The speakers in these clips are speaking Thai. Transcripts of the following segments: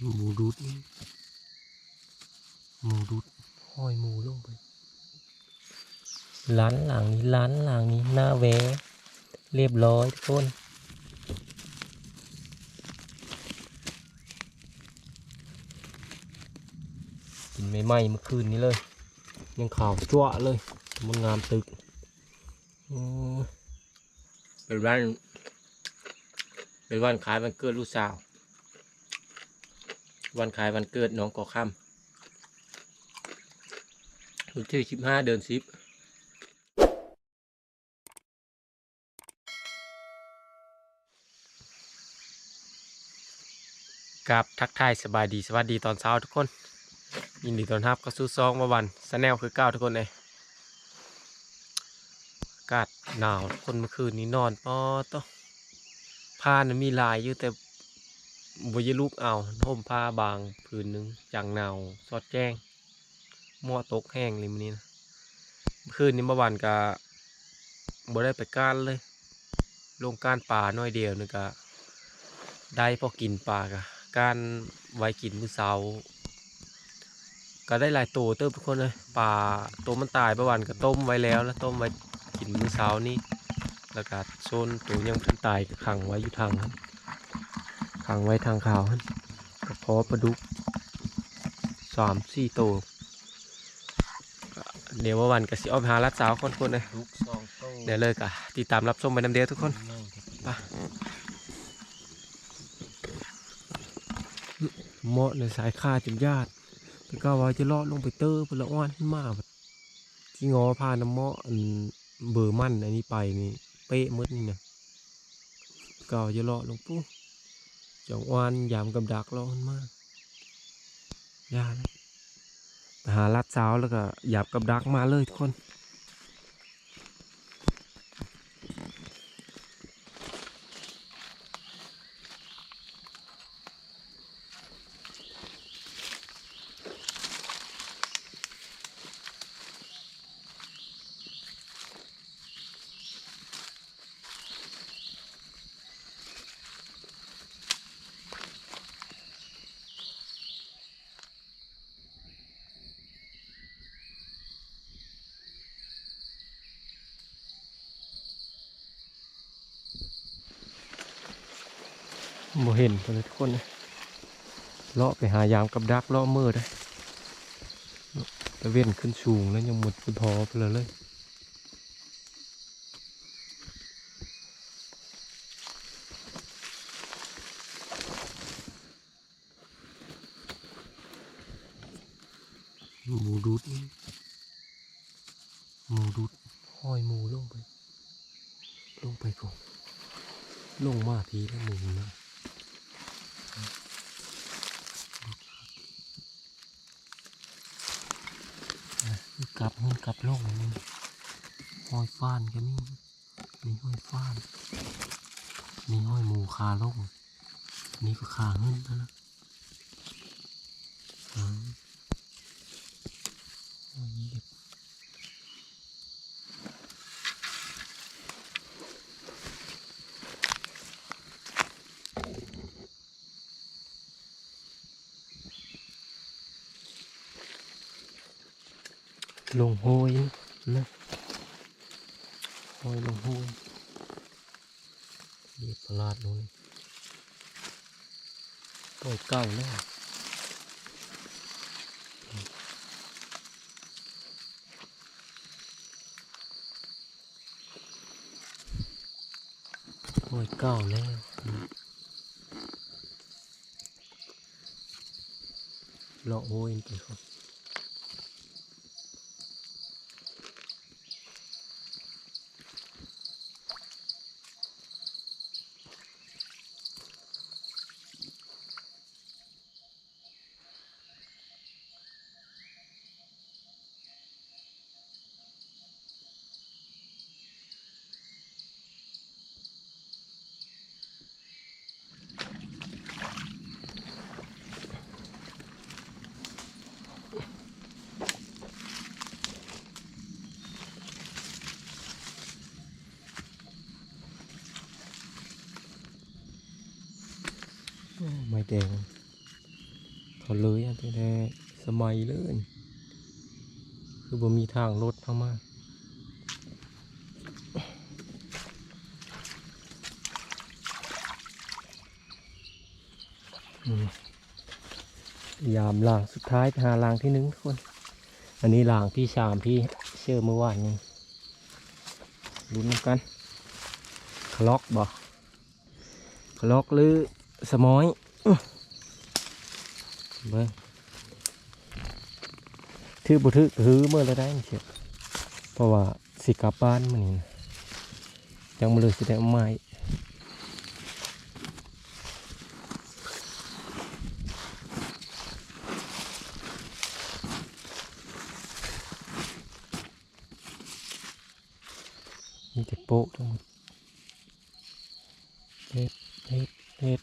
หมูดุดนี่หมูดุดห้อยหมูลงไปร้านหลังนี้ร้านหลังนี้หน้าแวะเรียบร้อยทุกคนกินไม่ไหม้เมื่อคืนนี้เลย ยังขาวจั่วะเลยมันงามตึกโอ้ยเป็นวันเป็นวันขายวันเกิดลูกสาว วันขายวันเกิดน้องก่อค่ำวันที่สิบห้าเดือนสิบกับทักทายสบายดีสวัสดีตอนเช้าทุกคน ยินดีตอนรับเข้าสู่ซองมาวันสแนลคือเก้าทุกคนเลยอากาศหนาวคนเมื่อคืนนี้นอนปอต้องผ้านะมีลายอยู่แต่ บอยลูกเอาห่มผ้าบางผืนหนึ่งจังหนาวสอดแจ้งหม้อตกแห้งเลยมันนี้นะคืนนี้เมื่อวานก็บ่ได้ไปก้านเลย ลงก้านป่าน้อยเดียวนึงก็ได้พอกินปลากะก้านไว้กินมื้อเช้าก็ได้หลายตัวเติมทุกคนเลยปลาตัวมันตายประวันก็ต้มไว้แล้วแล้วต้มไว้กินมื้อเช้านี้แล้วก็โซนตัวยังทันตายก็ขังไว้อยู่ทางนั้น ขังไว้ทางขาวนั้นก็พอปลาดุกสามสี่ตัวเดี๋ยววันก็สิเอาไปหาลัดสาวคนคนเลยเดี๋ยวเลยก็ติดตามรับชมไปน้ำเดียวทุกคนง่ายครับไปเหมาะในสายคาจนญาติแต่ก็ว่าจะลาะลงไปเตอร์พละอ้อนขึ้นมาที่งอพาน้ำเหมาะอันเบอร์มั่นอันนี้ไปนี่เป๊ะหมดนี่นะก็ว่าจะลาะลงปุ๊บ จังอ้วนยามกับดักเลาะขึ้นมากยากหาลัดสาวแล้วก็หยาบกับดักมาเลยทุกคน บ่เห็นกันเลยทุกคนเลยเลาะไปหายามกับดักเลาะมืดเลยตะเว้นขึ้นสูงแล้วยังหมดคือพอไปเลยเลยหมูดุดหมูดุดห้อยหมูลงไป ลงไปก่อนลงมาทีแล้วหมูนะอะ กลับนี่กลับโลกเลยนี่ห้อยฟ้านกันนี่นี่ห้อยฟ้านมีห้อยหมูคาลกนี่ก็ขาเงินแล้วนะอ่าห้อยเหยียบ ลงห้อยนะห้อยลงห้อยเรียบประหลาดเลยปล่อยเก่าแล้วปล่อยเก่าแล้วเลาะห้อยไปครับ ไม่ แดงเขาเลยอันแต่สมัยเลย คือบ่มีทางรถเข้ามาอยามล่างสุดท้ายไปหาล่างที่หนึ่งทุกคน อันนี้ล่างที่สามที่เชื่อเมื่อวานนี้ลุ้นกันคล็อกบ่คล็อกหรือสมอย เบิ้งถือบุถือถือเมื่อไรได้เชียวเพราะว่าสิกาบ้านมันนี่นะยังมาเลยสิได้ไม้แต่โป๊ะทั้งหมดเฮ็ดเฮ็ดเฮ็ด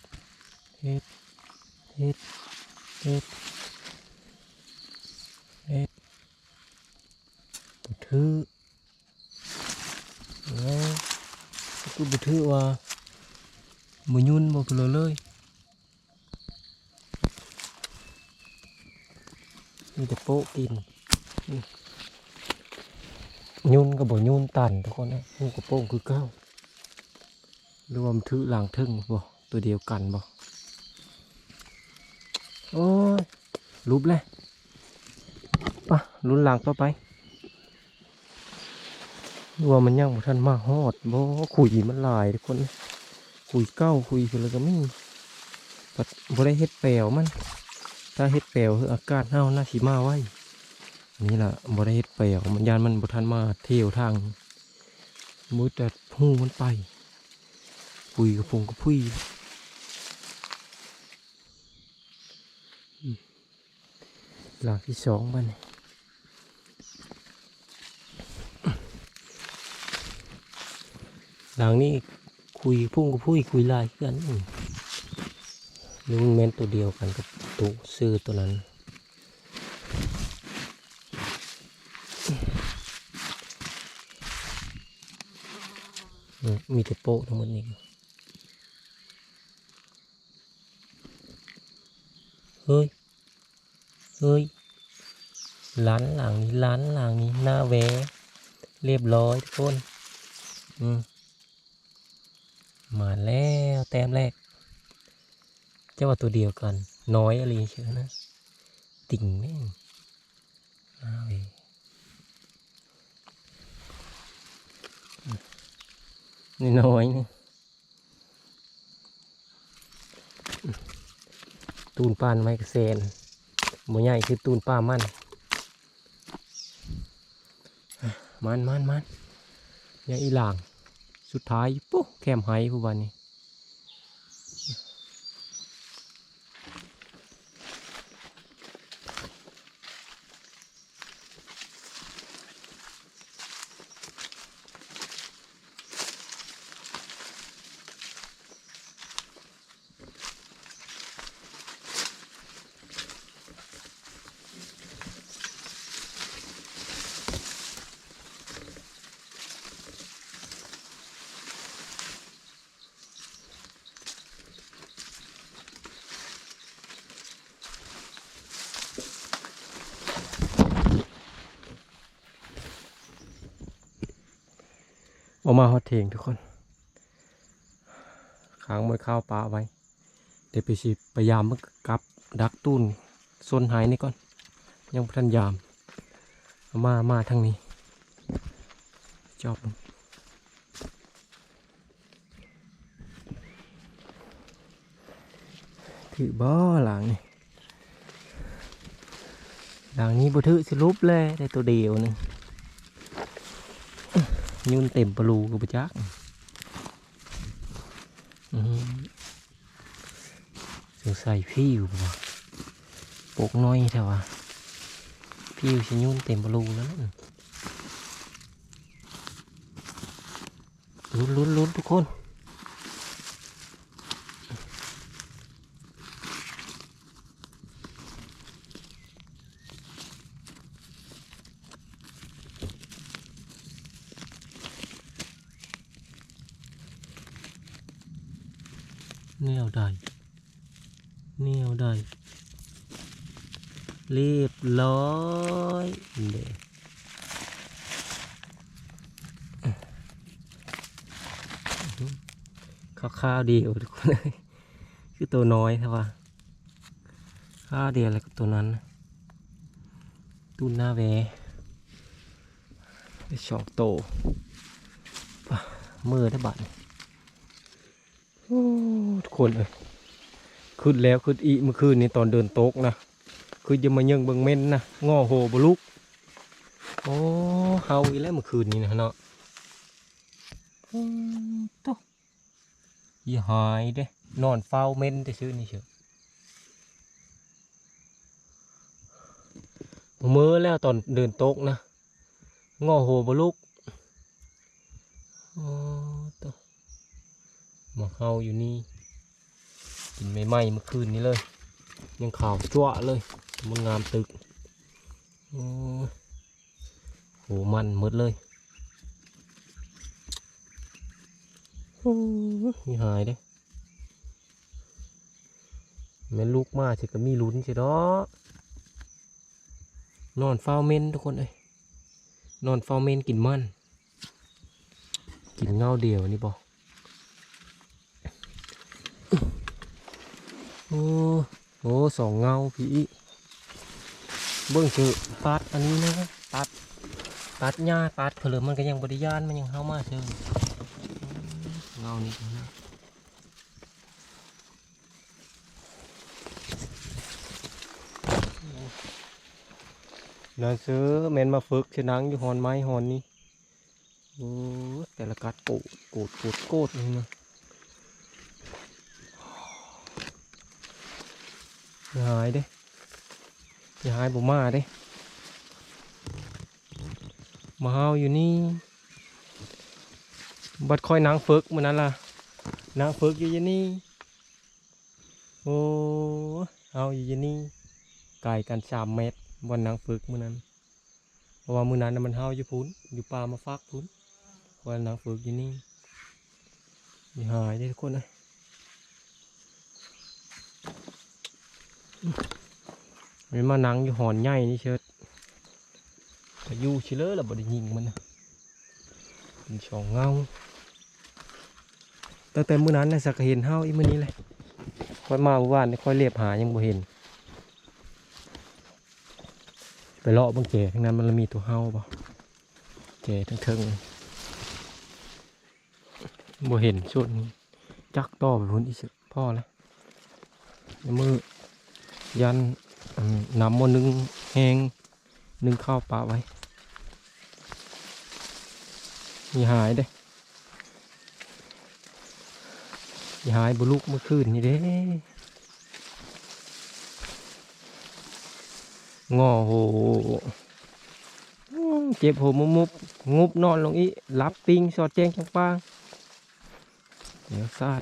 เฮ็ดเฮ็ดเฮ็ดเฮ็ดบุถือแล้วกูบุถือว่ามือยุ่นบ่เพลอเลยมีแต่โป๊ะกิน ยุ่นกับบ่ยุ่นตันทุกคนนะหูกระโปรงคือเก้ารวมถือหลังทึ่งบ่ตัวเดียวกันบ่โอ้ยรูปเลยปะลุ้นหลังต่อไปรว่ามันยังบ่ทันมาฮอดบ่คุยมันหลายทุกคนนะคุยเก้าคุยไปแล้วก็มีปัดบ่ได้เฮ็ดแปลวมัน ถ้าเฮ็ดแปลวคืออากาศเฮาน่าสิมาไว้ นี่แหละบ่ได้เฮ็ดไปอะมันยานมันบ่ทันมาเที่ยวทางมืดแต่หูมันไป ปุยกับพงกับพุยหลังที่สองบ้านหลังนี้คุยพุ่งกับพุยคุยลายกันอืมหรือมันแม่นตัวเดียวกันกับตัวซื้อตัวนั้น มีแต่โป๊ะทั้งหมดนี่เฮ้ย เฮ้ย ร้านหลังนี้ร้านหลังนี้หน้าแวะเรียบร้อยทุกคน อืม มาแล้วแต้มแรก เจ้าว่าตัวเดียวกัน น้อยอะไรเชื่อนะ ติ่งแม่งหน้าแวะ น้อยนี่ตูนปานไม้กระเซนหมูใหญ่คือตูนป้ามัน มันมันมันยังอีหลาง สุดท้ายปุ๊แคมไฮผู้วันนี้ ออกมาฮอตเทงทุกคนค้างมวยข้าวปลาไว้ เดี๋ยวไปสิพยายามมึกกลับดักตูนโซนหายนี่ก่อน ยังบ่ทันยาม มามาทางนี้ จอบลงถือบ่อหลังนี่หลังนี้บ่ถือสิลุบเลยได้ตัวเดียวหนึง ยุ่นเต็มปลูกับจักอืมสงสัยพี่อยู่บ่ปกน้อยแต่ว่าพี่อยู่ชิยุ่นเต็มปลูแล้วนั่นลุ้นลุ้นลุ้นทุกคน แนวใดแนวใด เรียบร้อยเด้ ข้าวเดียวทุกคนเลยคือตัวน้อยใช่ปะข้าวเดียวอะไรกับตัวนั้น ตุ้นหน้าแวได้สองโตมือได้บัตรโอ้ทุกคนเลยขึ้นแล้วขึ้นอีเมื่อคืนนี้ตอนเดินโต๊กนะคือจะมายังเบิงเม่นนะงอโหบลุกโอ้เฮาอีแล้วเมื่อคืนนี้นะเนาะโต๊ะ ย่หายเด้ นอนเฝ้าเม่นแต่ซื้อนี่เฉยมือแล้วตอนเดินโต๊กนะงอโหบลุกโอ้โต๊ะมาเฮาอยู่นี่กินใหม่ๆเมื่อคืนนี้เลย ยังขาวจั่วเลย มันงามตึกโอ้โหมันหมดเลยโอ้ย มีหายเด้แม่ลูกมาจะก็มีลุ้นใช่ดอนอนเฝ้าเมนทุกคนเอ้ยนอนเฝ้าเมนกินมันกินเงาเดียวนี่บอกโอ้โอ้สองเงาพี่เบิ่งเจอตัดอันนี้นะตัดตัดหญ้าตัดเผลอมันก็ยังบริยานมันยังเข้ามาเชิง เงานี่นะนาซื้อแมนมาฝึกเชนังอยู่หอนไม้หอนนี้โอ้แต่ละกัดโกดโกดโกดโกดนี่นะอย่าหายเด้อย่าหายบ่มาเด้มาเฮาอยู่นี่ บัดคอยนางฝึกมันนั่นล่ะนางฝึกอยู่ยางนี่โอ้เฮาอยู่ยางนี่ไกลกันสามเมตรบนนางฝึกมื้อนั้นเพราะว่ามือนั้นน่ะมันเฮาอยู่พุ้นอยู่ป่ามาฟักพุ้นวันนางฝึกอยู่นี่ยหายเด้ทุกคนเลยมันมานังอยู่หอนใหญ่นี่เชิดแต่ยู่เชลเลอร์ละบ่ได้ยิงมันนะเป็นสองเงา ตั้งแต่มื้อนั้นนะสักเห็นเฮาอีมื้อนี้เลยค่อยมาเมื่อวานค่อยเรียบหายังบ่เห็น ไปเลาะบางแก่ทั้งนั้นมันมีตัวเฮาบ่แก่ทั้งเทิงบ่เห็นชุดนี้จักต่อไปพุ่นอีกสิพ่อเลยมือยันอืมนำมานึ่งแหงนึ่งข้าวปลาไว้มีหายเด้ มีหายบุลุกเมื่อคืนนี่เด้งอโหเจ็บหัวมุบมุบงุบนอนลงอีรับปิงสอดแจ้งจังปางเดี๋ยวซาด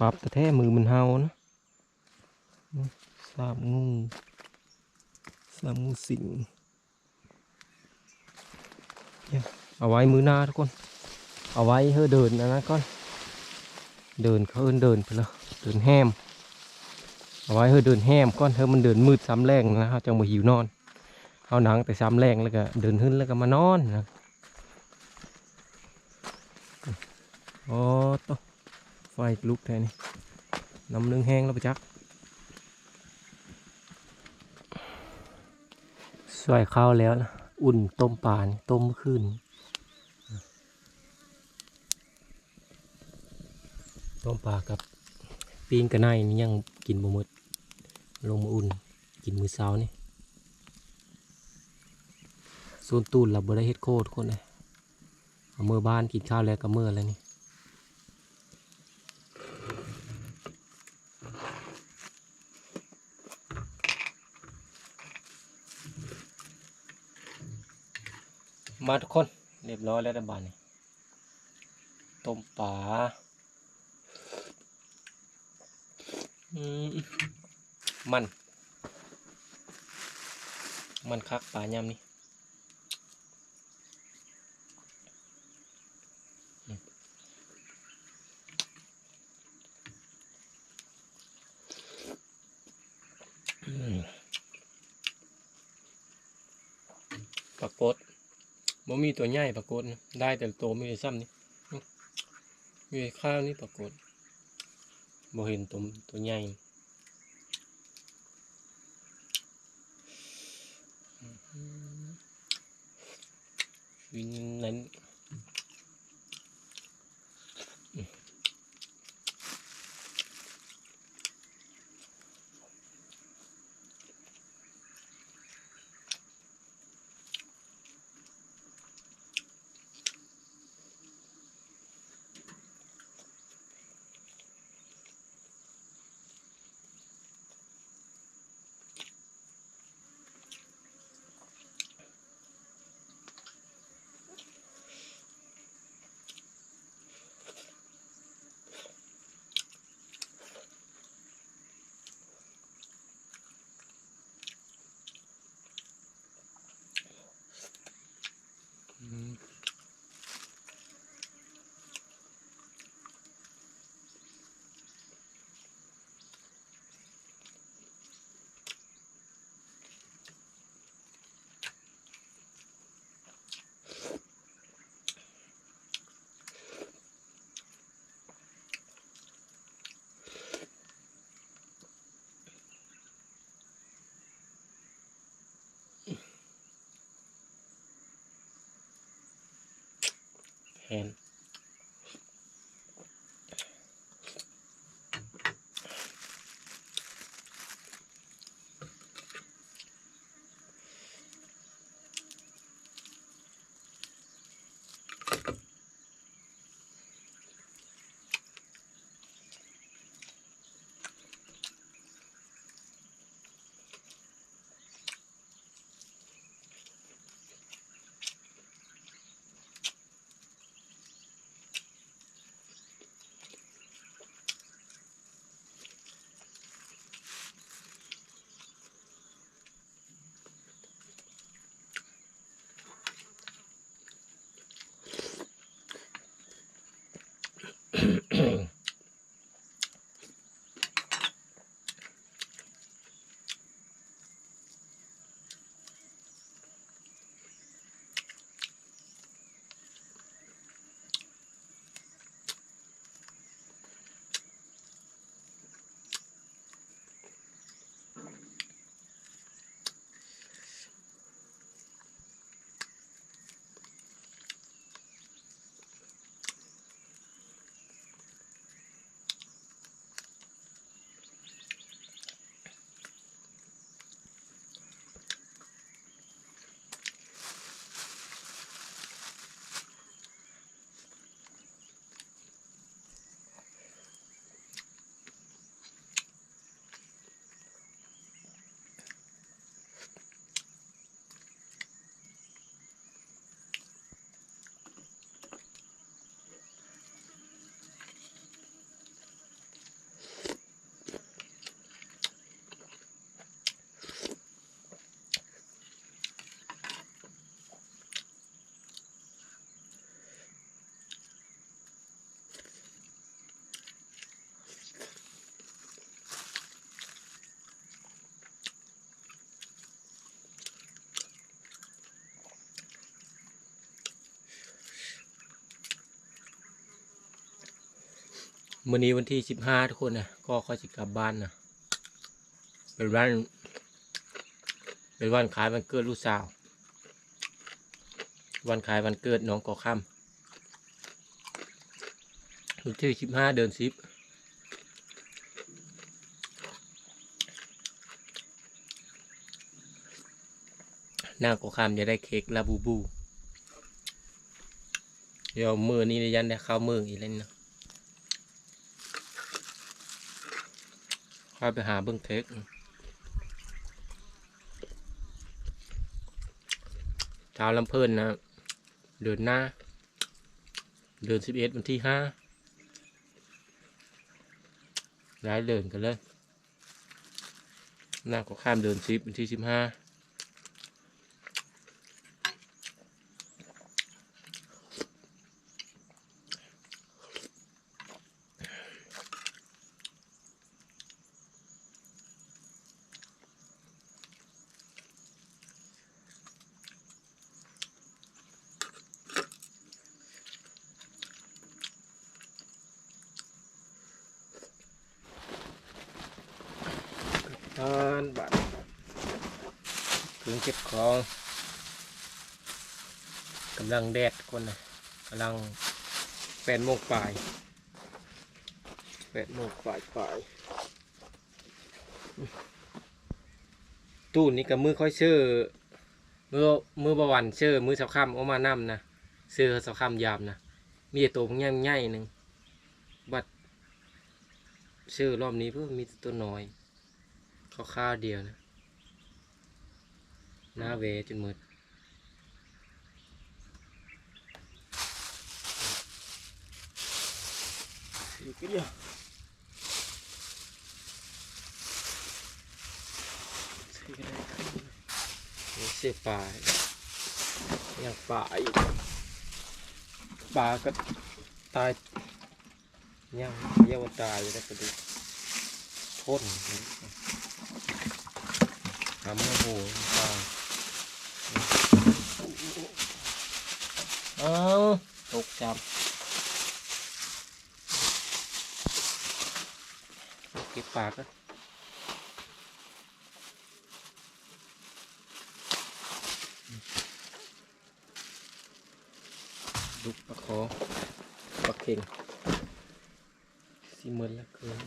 ปรับแต่แท้มือมันเฮานะสามงูสามงูสิงเนี่ยเอาไว้มือหน้าทุกคน เอาไว้เฮ้อเดินนะนะก่อน เดินเขาเอินเดินไปแล้วเดินแฮมเอาไว้เฮ้อเดินแฮมก่อนเฮ้อมันเดินมืดซ้ำแรงนะครับจังบ่หิวนอนเอาหนังแต่ซ้ำแรงแล้วก็เดินขึ้นแล้วก็มานอนนะโอ้ตไฟลุกแทนนี่น้ำนึ่งแห้งแล้วไปจักสวยข้าวแล้วนะอุ่นต้มปลานต้มเมื่อคืน ต้มปลากับปีนกระไนนี่ยังกินบ่หมดลงมาอุ่นกินมือเช้านี่โซนตูนเราบ่ได้เฮ็ดโคตรคนเลยเอามื่อบ้านกินข้าวแล้วก็เมื่อแล้วนี่มาทุกคนเรียบร้อยแล้วนบ้านนี่ต้มปลา มัน มันคักป่ายำนี่ปรากฏบ่มีตัวใหญ่ปรากฏได้แต่โตัมีแต่ซ้ำนี่มีข้าวนี่ปรากฏ บ่เแมื้อนี้วันที่สิบห้าทุกคนนะก็ค่อยจะกลับบ้านนะเป็นวันเป็นวันขายวันเกิดลูกสาว วันขายวันเกิดน้องก่อค่ำวันที่สิบห้าเดือนสิบนางก่อค่ำจะได้เค้กลาบูบู เดี๋ยวมือนี้ยันได้เข้ามืออีกแล้วนะาไปหาเบื้องเทคชาวลำเพินนะเดินหน้า เดินสิบเอ็ดวันที่ห้าย้ายเดินกันเลยหน้าก็ข้ามเดินสิบวันที่สิบห้าานบัด เก็บของกำลังแดดคนนะกำลังแปดโมงปลายแปดโมงปลายปลายตู้นี้กับมือค่อยเชื่อมือมือบวันเชื่อมือสับคำเอามานำนะเสื้อสับคำยามนะมีตัวง่ายง่ายๆหนึ่งบัดเชื่อรอบนี้เพิ่มมีตัวน้อยข้าวข้าวๆเดียวนะ หน้าเวจนหมดอีกเดียวใส่ก็ได้ครับนี่เสียปลาอย่างปลาอีกปลาก็ตายยังเยี่ยวตายอยู่ได้วกระดูกพ่นทำโอ้โหปลา เอาตกจับเก็บปากนะลุกปลาคอปลาเข่งสีเหมือนละเกิน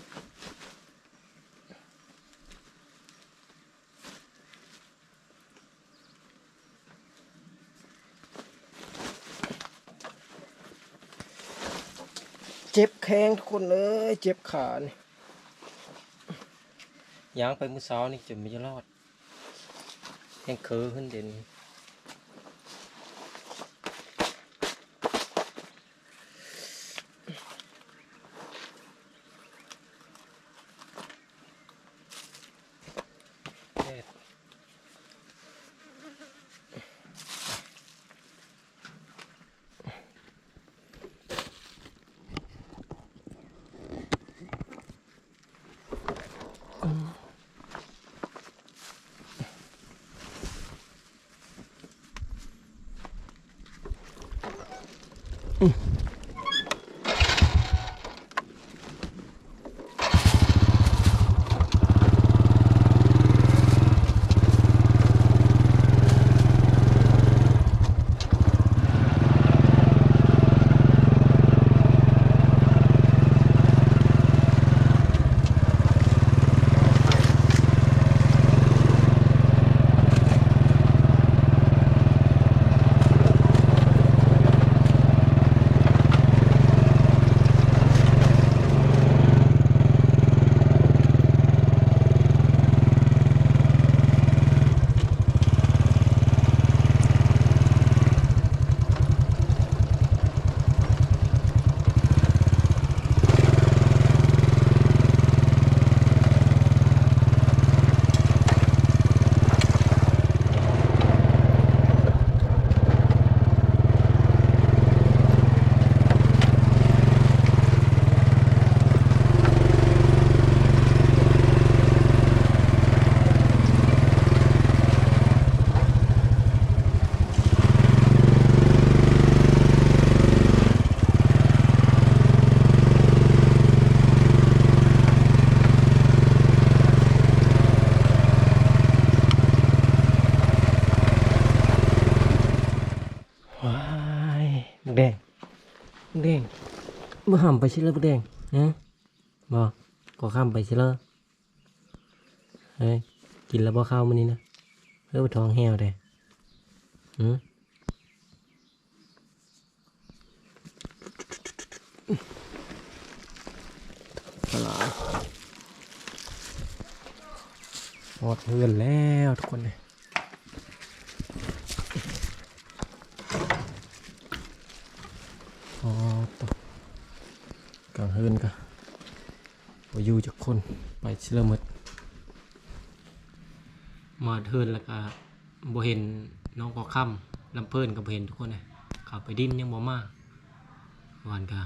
เจ็บแข้งทุกคนเลยเจ็บขานี่ย่างไปมือเช้านี่จะไม่รอดยังเคอขึ้นเด่น บ่ห้ามไปชิเลยบักแดงฮะบ่ก็ข้ามไปชิลเฮ้ยกินแล้วบ่ข้าวมื้อนี้นะเฮ้ยบ่ท้องแห้วเด้หืมปลาหมดเพื่อนแล้วทุกคนเลย อ๋อตวกลาง เฮินกะบ่อยู่จากคนไปเชื่อมดมาเทินแล้วก็บ่เห็นน้องกอค่ำลำเพิ่นก็บ่เห็นทุกคนเลยขับไปดิ้นยังบ่มาหวานกะ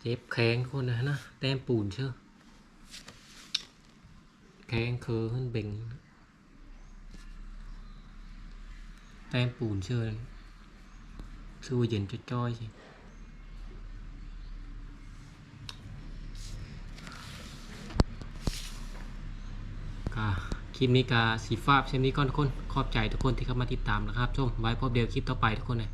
เจ็บแข้งทุกคนเลยนะแต้มปูนเชื่อแข้งคือขึ้นเบ่งแต้มปูนเชื่อซื้อเย็นจ้อยๆสิ ค ลิปนี้กาสีฟ้าเช่นนี้ก่อนทุกคน ขอบใจทุกคนที่เข้ามาติดตามนะครับชมไว้พบเดียวคลิปต่อไปทุกคนเลย